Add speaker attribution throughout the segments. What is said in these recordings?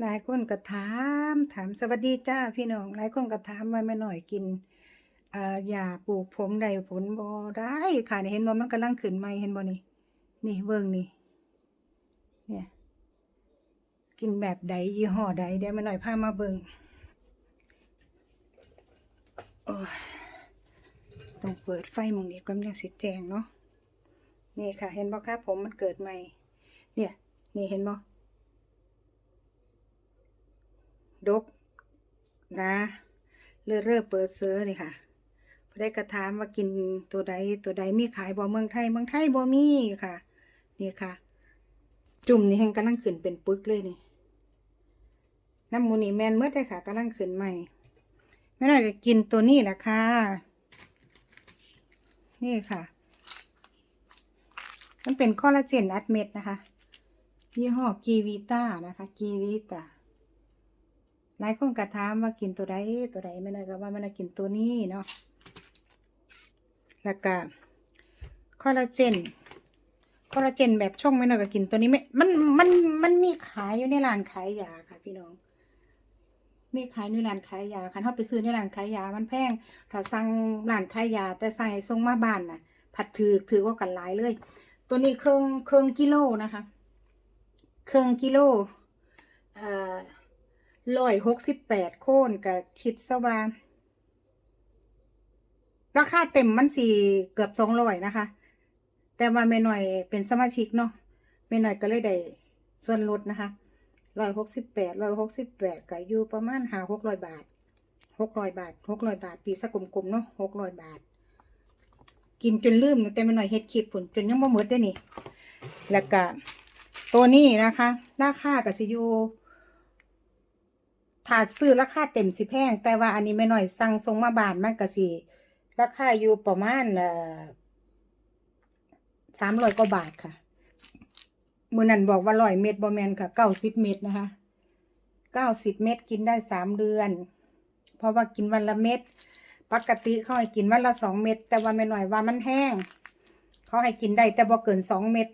Speaker 1: หลายคนก็ถาม ถามสวัสดีจ้าพี่น้อง หลายคนก็ถามว่าแม่น้อยกินอ่าปลูกผมได้ผลบ่ได้ค่ะเห็นบ่มันกำลังขึ้นใหม่เห็นบ่นี่ นี่เบิ่งนี่ เนี่ย กินแบบใดยี่ห้อใดเดี๋ยวแม่น้อยพามาเบิ่งโอ้ต้องเปิดไฟมองนี้ก่อนมันจังสิแจงเนาะ นี่ค่ะ เห็นบ่คะผมมันเกิดใหม่ เนี่ย นี่เห็นบ่ ดกนะเลือเร่อเปิดเสือนี่ค่ะพอได้กระถามว่ากินตัวใดตัวใดมีขายบ่เมืองไทยเมืองไทยบ่มีค่ะ นี่ค่ะ จุ่มนี่แห่งกำลังขึ้นเป็นปึกเลยนี่น้ำมูนี่แมนเมื่อได้ค่ะกำลังขึ้นใหม่ไม่น่าจะกินตัวนี้แหละค่ะ นี่ค่ะ มันเป็นคอลลาเจนอัดเม็ดนะคะ ยี่ห้อกีวีต้านะคะ กีวีต้า หลายคนกระถามว่ากินตัวใดตัวใดไม่น่าก็ว่าม่น่ากินตัวนี้เนาะแล้วก็คอลลาเจนคอลลาเจนแบบช่องไม่น้อยก็กินตัวนี้ไม่มันมันมันมีขายอยู่ในร้านขายยาค่ะ พี่น้องมีขายในร้านขายยาค่ะถ้าไปซื้อในร้านขายยา มันแพงถ้าสั่งร้านขายยา แต่ใส่ส่งมาบ้านน่ะ ผัดถือถือว่ากันหลายเลย ตัวนี้เครื่องเครื่องกิโลนะคะ เครื่องกิโลอ่า ร้อยหกสิบแปดโค่นกับคิดซะว่าราคาเต็มมันสี่เกือบสองร้อยนะคะ แต่ว่าแม่หน่อยเป็นสมาชิกเนาะแม่หน่อยก็เลยได้ส่วนลดนะคะร้อยหกสิบแปดร้อยหกสิบแปดก็อยู่ประมาณหาหกร้อยบาทหกร้อยบาทหกร้อยบาท ตีสักกลมๆเนาะหกร้อยบาท กินจนลืมแต่แม่หน่อยเฮ็ดคลิปผลจนยังบ่หมดได้นี่ แล้วก็ตัวนี้นะคะ ราคาก็สิอยู่ ถ้าซื้อราคาเต็มสิแพง แต่ว่าอันนี้แม่หน่อยสั่งส่งมาบานมันก็สิราคาอยู่ประมาณเอ่อสามร้อยกว่าบาทค่ะมือนั้นบอกว่าร้อยเม็ดบอแมนค่ะเก้าสิบเม็ดนะคะเก้าสิบเม็ดกินได้สามเดือน เพราะว่ากินวันละเม็ดปกติเขาให้กินวันละสองเม็ดแต่ว่าไม่หน่อยว่ามันแห้ง เขาให้กินได้แต่บ่เกินสองเม็ด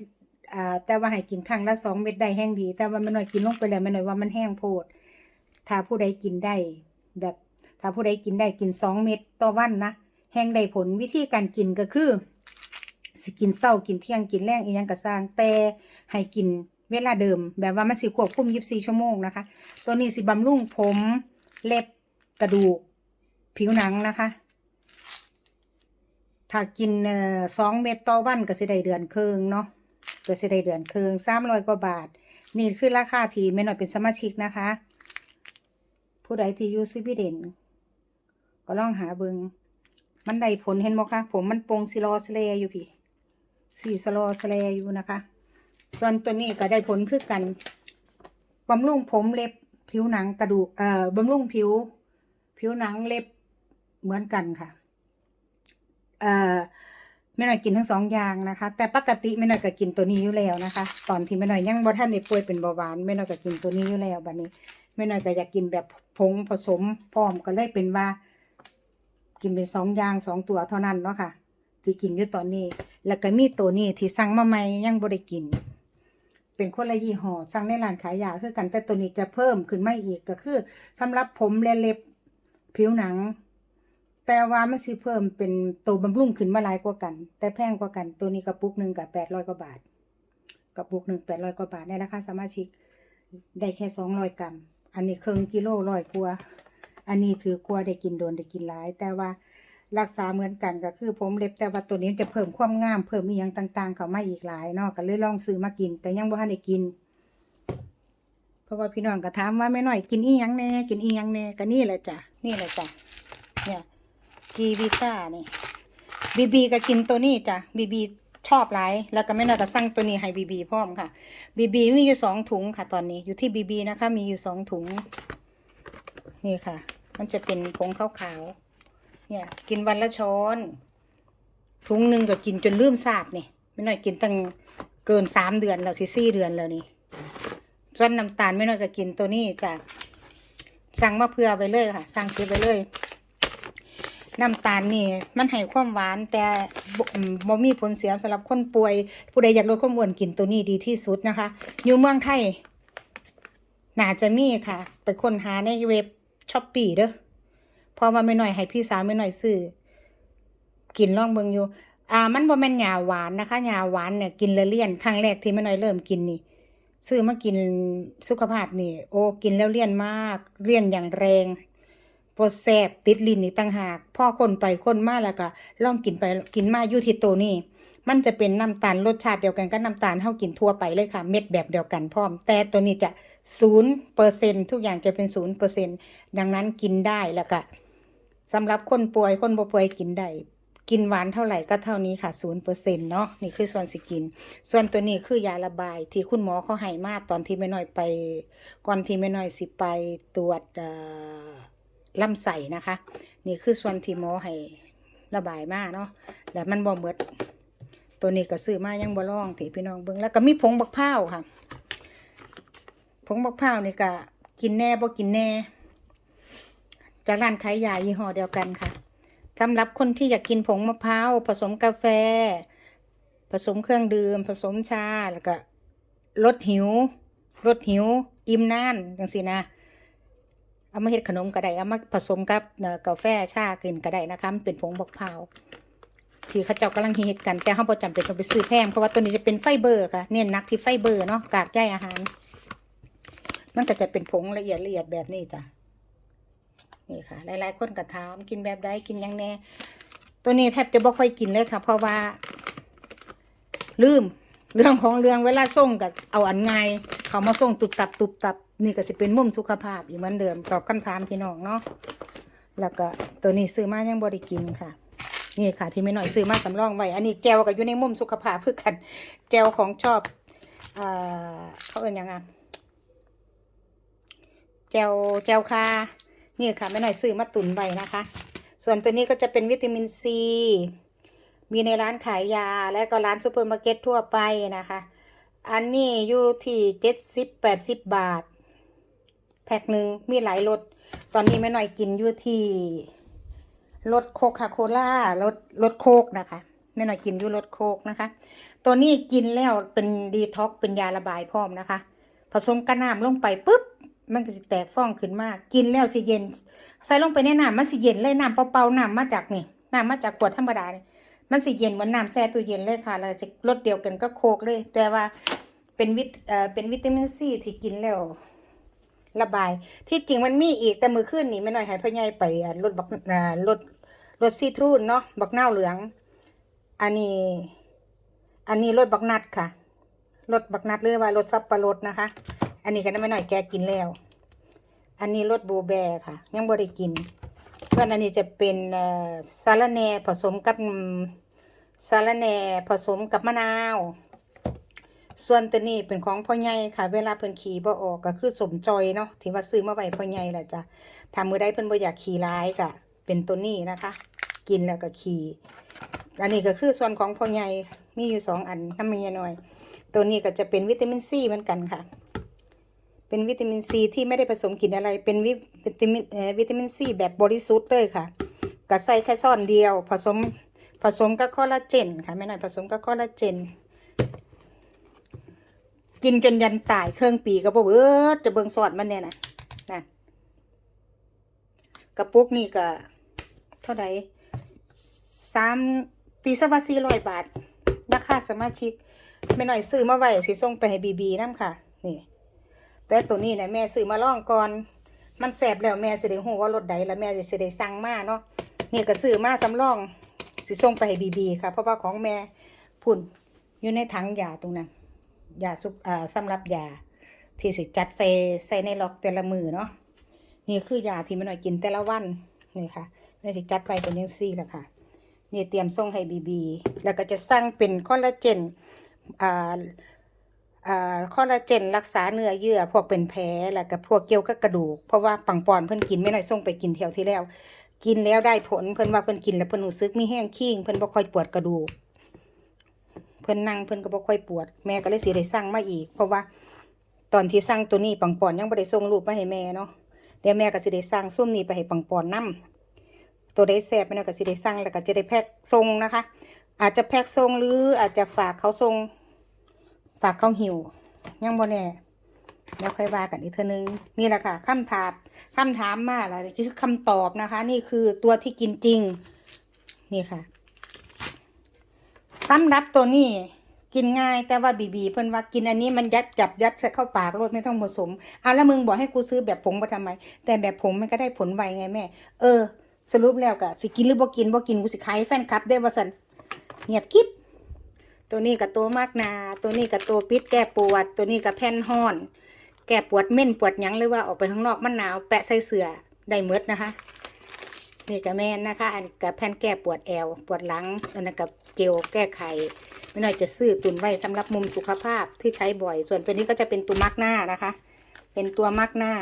Speaker 1: อ่าแต่ว่าให้กินครั้งละสองเม็ดได้แห้งดี แต่ว่าไม่หน่อยกินลงไปแล้วไม่หน่อยว่ามันแห้งโพด ถ้าผู้ใดกินได้ แบบถ้าผู้ใดกินได้กินสองเม็ดต่อวันนะแห้งได้ผลวิธีการกินก็คือสิกินเศร้ากินเที่ยงกินแรงอีหยังก็สร้างแต่ให้กินเวลาเดิม แบบว่ามันสิควบคุม24ชั่วโมงนะคะ ตัวนี้สิบำรุงผมเล็บกระดูกผิวหนังนะคะ ถ้ากินสองเม็ดต่อวันก็สิได้เดือนครึ่งเนาะก็สิได้เดือนครึ่งสามร้อยกว่าบาท นี่คือราคาที่ไม่น้อยเป็นสมาชิกนะคะ ผู้ใดที่อยู่สวีเดนก็ลองหาเบิงมันได้ผลเห็นบ่คะผมมันโปร่งสิรอสเลอยู่พี่สีสโลสแลอยู่นะคะ ส่วนตัวนี้ก็ได้ผลคือกันบำรุงผมเล็บผิวหนังกระดูกเอ่อบำรุงผิว ผิวหนังเล็บเหมือนกันค่ะ เอ่อไม่หน่อยกินทั้งสองอย่างนะคะ แต่ปกติไม่หน่อยก็กินตัวนี้อยู่แล้วนะคะ ตอนที่ไม่หน่อยยังบ่ท่านได้ป่วยเป็นเบาหวานไม่หน่อยก็กินตัวนี้อยู่แล้วบัดนี้ ไม่น่อยก็อยากกินแบบผงผสมพร้อมก็เลยเป็นว่า กินเป็นสองอย่างสองตัวเท่านั้นเนาะค่ะที่กินอยู่ตอนนี้ แล้วก็มีตัวนี้ที่สั่งมาใหม่ยังบ่ได้กิน เป็นคนละยี่ห้อสั่งในร้านขายยาคือกันแต่ตัวนี้จะเพิ่มขึ้นไมาอีกก็คือสำหรับผมและเล็บผิวหนัง แต่ว่ามันสิเพิ่มเป็นตัวบำรุงขึ้นมาหลายกว่ากัน แต่แพงกว่ากัน ตัวนี้กระปุกหนึ่งกับแปดร้อยกว่าบาทกระปุกหนึ่งแปดร้อยกว่าบาทในราคาสมาชิกได้แค่สองร้อยกรัม อันนี้ครึ่งกิโลร้อยกว่าอันนี้ถือกลัวได้กินโดนได้กินหลาย แต่ว่ารักษาเหมือนกันก็คือผมเล็บแต่ว่าตัวนี้จะเพิ่มความงาม เพิ่มอีหยังต่างๆ เข้ามาอีกหลายเนาะก็เลยลองซื้อมากิน แต่ยังบ่ทันได้กิน เพราะว่าพี่น้องก็ถามว่าแม่น้อยกินอีหยังแน่กินอีหยังแน่ก็นี่แหละจ้ะนี่แหละจ้ะเนี่ยกีวิต้านี่บีบีก็กินตัวนี้จ้ะบีบี ชอบหลายแล้วก็แม่น้อยก็สั่งตัวนี้ให้บีบีพร้อมค่ะบีบีมีอยู่สองถุงค่ะตอนนี้อยู่ที่บีบีนะคะ มีอยู่สองถุง นี่ค่ะ มันจะเป็นผงขาวๆเนี่ย กินวันละช้อน ถุงหนึ่งก็กินจนลืมสาบนี่ไม่น้อยกินตั้งเกินสามเดือนแล้วสิสี่เดือนแล้วนี่ส่วนน้ำตาลไม่น้อยก็กินตัวนี้จากสั่งมาเพื่อไปเลยค่ะ สั่งซื้อไปเลย น้ำตาลนี่มันให้ความหวาน แต่บ่มีผลเสียสำหรับคนป่วย ผู้ใดอยากลดความอ้วนกินตัวนี้ดีที่สุดนะคะ อยู่เมืองไทยน่าจะมีค่ะ ไปค้นหาในเว็บช้อปปี้เด้อเพอว่าไม่หน่อยให้พี่สาวไม่หน่อยซื้อกินลองเบิ่งอยู่ อ่า มันบ่แม่นหญ้าหวานนะคะหญ้าหวานเนี่ยกินล้วเลี่ยนครั้งแรกที่ไม่น้อยเริ่มกินนี่ซื้อมากินสุขภาพนี่ โอ้กินแล้วเลี่ยนมากเลี่ยนอย่างแรง ปวดแสบติดลิ้นนี่ต่างหากพ่อคนไปคนมาแล้วก็ลองกินไปกินมาอยู่ที่ตัวนี่มันจะเป็นน้ำตาลรสชาติเดียวกันกับน้ำตาลเฮากินทั่วไปเลยค่ะ เม็ดแบบเดียวกันพร้อม แต่ตัวนี้จะศูนย์เปอร์เซ็นทุกอย่างจะเป็นศูนย์เปอร์เซ็นดังนั้นกินได้แล้วก็สำหรับคนป่วยคนบ่ป่วยกินได้กินหวานเท่าไหร่ก็เท่านี้ค่ะศูนย์เปอร์เซ็นต์เนาะนี่คือส่วนสิกิน ส่วนตัวนี้คือยาระบายที่คุณหมอเขาให้มาตอนที่แม่น้อยไป ก่อนที่แม่น้อยสิไปตรวจ ลำไส้นะคะ นี่คือส่วนที่หมอให้ระบายมาเนาะแล้วมันบ่หมดตัวนี้ก็ซื้อมายังบ่ลองที่พี่น้องเบิ่งแล้วก็มีผงบักพร้าวค่ะผงบักพร้าวนี่ก็กินแน่บ่กินแน่จากร้านขายยายี่ห้อเดียวกันค่ะสำหรับคนที่อยากกินผงมะพร้าวผสมกาแฟ ผสมเครื่องดื่ม ผสมชาแล้วก็ลดหิวลดหิว อิ่มนานจังสินะ เอามาเฮ็ดขนมก็ได้เอามาผสมกับกาแฟชากินก็ได้นะคะมันเป็นผงมะพาวที่เขาเจ้ากำลังเฮิตกันแต่เขาบ่จำเป็นต้องไปซื้อแพงเพราะว่าตัวนี้จะเป็นไฟเบอร์ค่ะเน้นนักที่ไฟเบอร์เนาะกากใยอาหาร มันก็จะเป็นผงละเอียดละเอียดแบบนี้จ้ะนี่ค่ะ หลายๆคนก็ถามกินแบบใดกินยังแน่ ตัวนี้แทบจะบ่ค่อยกินเลยค่ะ เพราะว่า ลืม เรื่องของเรื่องเวลาส่งกับเอาอันไงเขามาส่งตุบตับตุบตับ นี่ก็สิเป็นมุมสุขภาพอีกเหมือนเดิมตอบคำถามพี่น้องเนาะแล้วก็ตัวนี้ซื้อมายังบ่ได้กินค่ะ นี่ค่ะ ที่ไม่น้อยซื้อมาสำรองไว้ อันนี้แจวก็อยู่ในมุมสุขภาพเพื่อกันแจวของชอบเอเขาเอ่ยยังไงแจวแจวคานี่ค่ะแม่หน่อยซื้อมาตุนไว้นะคะ ส่วนตัวนี้ก็จะเป็นวิตามินซี มีในร้านขายยา และก็ร้านซูเปอร์มาร์เก็ตทั่วไปนะคะ อันนี้อยู่ที่เจ็ดสิบแปดสิบบาท พ็คหนึ่งมีหลายรสตอนนี้แม่หน่อยกินอยู่ที่รสโคคาโคล่ารสรสโคกนะคะแม่หน่อยกินอยู่รสโคกนะคะ ตัวนี้กินแล้วเป็นดีท็อกเป็นยาระบายพร้อมนะคะ ผสมกระน้ำลงไปปุ๊บมันก็จะแตกฟองขึ้นมากินแล้วสิเย็น ใส่ลงไปในน้ำมันสิเย็นเลยน้ำเปล่าๆน้ำมาจากนี่น้ำมาจากขวดธรรมดาเนี่ยมันสิเย็นเหมือนน้ำแช่ตู้เย็นเลยค่ะแล้วจะรสเดียวกันก็โคกเลย แต่ว่าเป็นวิตเอ่อเป็นวิตามินซีที่กินแล้ว ระบาย ที่จริงมันมีอีกแต่มือขึ้นนี่ไม่น้อยให้พ่อใหญ่ไปรถบักรถรถซีทรูนเนาะบักเนาเหลือง อันนี้ อันนี้รถบักนัดค่ะรถบักนัดหรือว่ารถซับปะรดนะคะ อันนี้ก็ไม่น้อยแกกินแล้ว อันนี้รสบูแบค่ะ ยังบ่ได้กิน ส่วนอันนี้จะเป็นเอ่อสาระแหน่ผสมกับอืมสาระแหน่ผสมกับมะนาว ส่วนตัวนี้เป็นของพ่อใหญ่ค่ะ เวลาเพิ่นขี่บ่ออกก็คือสมจอยเนาะที่ว่าซื้อมาไว้พ่อใหญ่แหละจ้ะถ้ามือใดเพิ่นบ่อยากขี่ร้ายก็เป็นตัวนี้นะคะ กินแล้วก็ขี่อันนี้ก็คือส่วนของพ่อใหญ่มีอยู่สองอันน้ำมันหน้อย ตัวนี้ก็จะเป็นวิตามินซีเหมือนกันค่ะ เป็นวิตามินซีที่ไม่ได้ผสมกลิ่นอะไรเป็นวิวิตามินวิตามินซีแบบบริสุทธิ์เลยค่ะก็ใส่แค่ซ่อนเดียว ผสมผสมกับคอลลาเจนค่ะไม่หน่อยผสมกับคอลลาเจน กินจนยันตายเครื่องปีก็บอกเออจะเบิงสอดมันเนี่ยนะนั่นกระปุกนี่ก็ เท่าไหร่สามตีซะว่าสี่ร้อยบาทราคาสมาชิกไม่หน่อยซื้อมาไว้สิส่งไปให้บีบีน้ำค่ะ นี่ แต่ตัวนี้เนี่ยแม่ซื้อมาล่องก่อน มันแสบแล้วแม่สิได้ฮู้ว่ารสใดแล้วแม่สิได้สั่งมาเนาะนี่ก็ซื้อมาสำรองสิส่งไปให้บีบีค่ะ เพราะว่าของแม่พุ่นอยู่ในถังยาตรงนั้น ยาซุปอ่าสำหรับยาที่สิจัดใส่ใส่ในล็อกแต่ละมือเนาะนี่คือยาที่แม่หน่อยกินแต่ละวันนี่ค่ะแม่สิจัดไปเป็นยังซี่แหละค่ะนี่เตรียมส่งให้บีบีแล้วก็จะสั่งเป็นคอลลาเจนอ่าอ่าคอลลาเจนรักษาเนื้อเยื่อพวกเป็นแผลแล้วก็พวกเกี่ยวกับกระดูกเพราะว่าปังปอนเพิ่นกินไม่น้อยส่งไปกินเที่ยวที่แล้ว กินแล้วได้ผลเพิ่นว่าเพิ่นกินแล้วเพิ่นรู้สึกมีแห้งขี้งเพิ่นบ่ค่อยปวดกระดูก เพิ่นนั่งเพิ่นก็บ่ค่อยปวด แม่ก็เลยสิได้สั่งมาอีก เพราะว่าตอนที่สั่งตัวนี้ปังปอนยังบ่ได้ส่งรูปมาให้แม่เนาะเดี๋ยวแม่ก็สิได้สั่งซุ่มนี้ไปให้ปังปอนนํตัวได้แซ่บแม่น้อยก็สิได้สั่งแล้วก็จะได้แพ็คส่งนะคะ อาจจะแพ็คส่งหรืออาจจะฝากเขาส่งฝากเขาหิวยังบ่แน่แล้วค่อยว่ากันอีกเทีนึงนี่แหละค่ะคำถามคำถามมาแล้วนี่คือคำตอบนะคะ นี่คือตัวที่กินจริง นี่ค่ะ สำหรับตัวนี้กินง่ายแต่ว่าบีบีเพิ่นว่ากินอันนี้มันยัดจับยัดเข้าปากรสไม่ต้องผสมเอาแล้วมึงบอกให้กูซื้อแบบผงมาทำไม แต่แบบผงมันก็ได้ผลไวไงแม่ เออ สรุปแล้วก็สิกินหรือบ่กินบ่กินกูสิขายแฟนคลับ ได้ว่าสันเงียบกิ๊บตัวนี้กับตัวมากนา ตัวนี้กับตัวปิดแก้ปวด ตัวนี้กับแผ่นห้อน แก้ปวดเม่นปวดหยังหรือว่าออกไปข้างนอกมันหนาวแปะใส่เสื้อได้เมดนะคะ นี่กับแม่นนะคะ อันกับแผ่นแก้ปวดแอวปวดหลังอันนั้นกับ เจลแก้ไขไม่น้อยจะซื้อตุนไว้สำหรับมุมสุขภาพที่ใช้บ่อย ส่วนตัวนี้ก็จะเป็นตัวมักหน้านะคะ เป็นตัวมักหน้า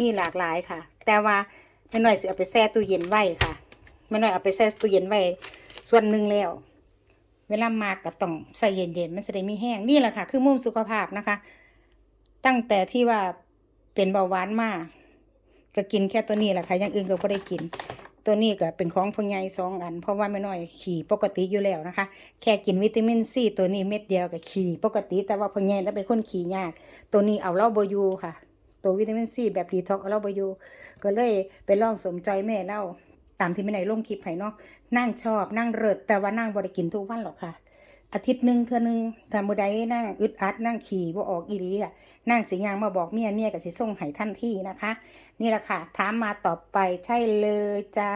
Speaker 1: มีหลากหลายค่ะ แต่ว่าไม่น้อยสิเอาไปแช่ตู้เย็นไว้ค่ะไม่น้อยเอาไปแช่ตู้เย็นไว้ส่วนหนึ่งแล้ว เวลามากก็ต้องใส่เย็นๆมันจะได้ไม่แห้งนี่แหละค่ะ คือมุมสุขภาพนะคะ ตั้งแต่ที่ว่าเป็นเบาหวานมากก็กินแค่ตัวนี้แหละค่ะอย่างอื่นก็ไม่ได้กิน ตัวนี้ก็เป็นของพงไงสองอัน เพราะว่าไม่น้อยขี่ปกติอยู่แล้วนะคะ แค่กินวิตามินซีตัวนี้เม็ดเดียวกับขี่ปกติ แต่ว่าพงไงแล้วเป็นคนขี่ยาก ตัวนี้เอาเล่าบอยูค่ะ ตัววิตามินซีแบบดีท็อกเอาเล่าบอยูก็เลยไปลองสมใจแม่เล่าตามที่ไม่ไหนลงคลิปให้เนาะนั่งชอบนั่งเริดแต่ว่านั่งบริกินทุกวันหรอกค่ะอาทิตย์หนึ่งเทื่อหนึงถ้ามื้อใดนั่งอึดอัดนั่งขี่บ่าออกอีหลีอะนั่งสิยางมาบอกเมียเมียก็สิส่งให้ทันที่นะคะ นี่แหละค่ะ ถามมาต่อไปใช่เลยจ้า